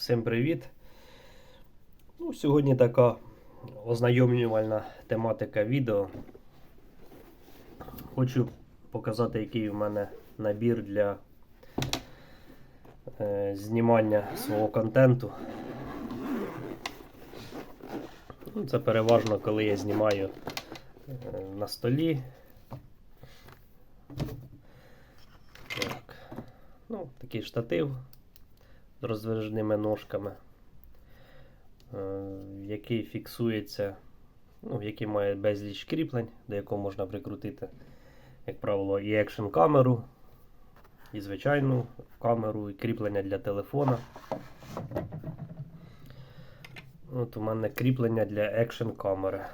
Всім привіт! Ну, сьогодні така ознайомлювальна тематика відео. Хочу показати, який у мене набір для е, знімання свого контенту. Ну, Це переважно, коли я знімаю е, на столі. Так. Ну, такий штатив з роздвижними ножками, е, який фіксується, ну, який має безліч кріплень, до якого можна прикрутити, як правило, і екшн камеру, і звичайну камеру, і кріплення для телефона. От у мене кріплення для екшн камери.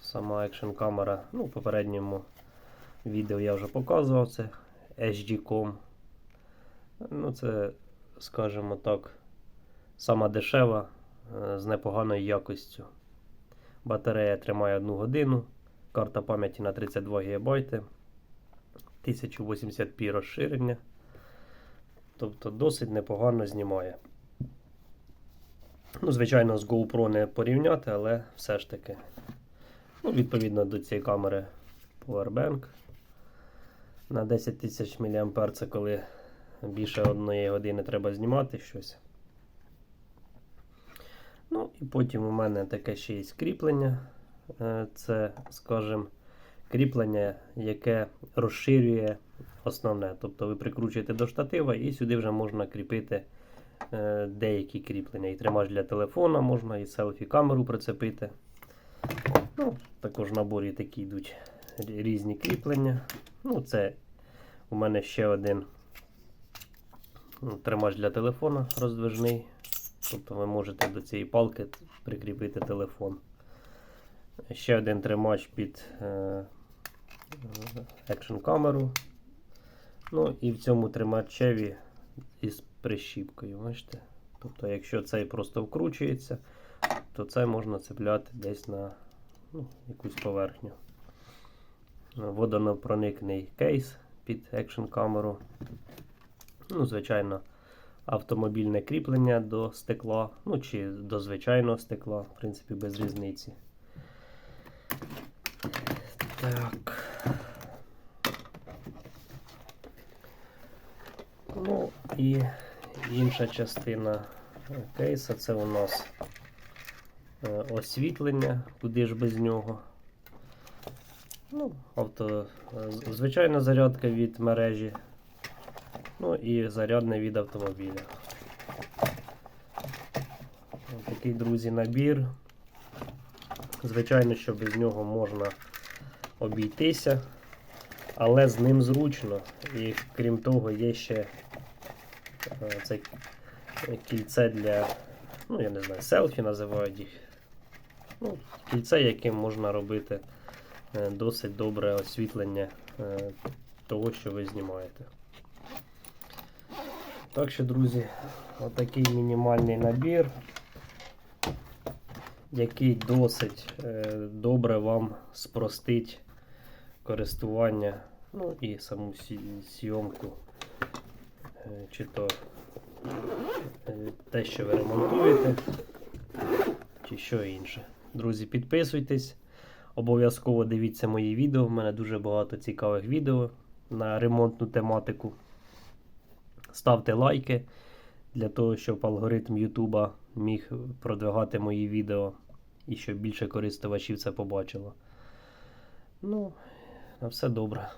Сама екшн камера, ну, в попередньому відео я вже показував це HD.com. Ну, це, скажімо так, сама дешева е, з непоганою якостю. Батарея тримає 1 годину, карта пам'яті на 32 ГБ, 1080p розширення. Тобто досить непогано знімає. Ну, звичайно, з GoPro не порівняти, але все ж таки. Ну, відповідно до цієї камери Powerbank на 10 тисяч мА це коли більше одної години треба знімати щось. Ну, і потім у мене таке ще є кріплення. Е, Це, скажімо, кріплення, яке розширює основне. Тобто ви прикручуєте до штатива і сюди вже можна кріпити е, деякі кріплення. І тримач для телефона можна, і селфі-камеру прицепити. Ну, Також в наборі такі йдуть різні кріплення. Ну, Це у мене ще один тримач для телефона роздвижний. Тобто ви можете до цієї палки прикріпити телефон. Ще один тримач під е, екшн камеру. Ну і в цьому тримачеві із прищіпкою. Бачите? Тобто, якщо цей просто вкручується, то це можна цепляти десь на ну, якусь поверхню. Водонопроникний кейс під екшн камеру. Ну, звичайно, автомобільне кріплення до стекла, ну чи до звичайного стекла, в принципі, без різниці. Так. Ну і інша частина кейса це у нас е, освітлення, куди ж без нього. Ну, авто, е, звичайна зарядка від мережі. Ну і зарядне від автомобіля. Ось Такий, друзі, набір. Звичайно, що без нього можна обійтися, але з ним зручно. І крім того, є ще е, це кільце для, ну я не знаю, селфі називають їх. Ну, Кільце, яким можна робити е, досить добре освітлення е, того, що ви знімаєте. Так що, друзі, отакий мінімальний набір, який досить е, добре вам спростить користування, ну і саму зйомку, е, чи то е, те, що ви ремонтуєте, чи що інше. Друзі, підписуйтесь, обов'язково дивіться мої відео. У мене дуже багато цікавих відео на ремонтну тематику. Ставте лайки для того, щоб алгоритм Ютуба міг продвигати мої відео і щоб більше користувачів це побачило. Ну, на все добре.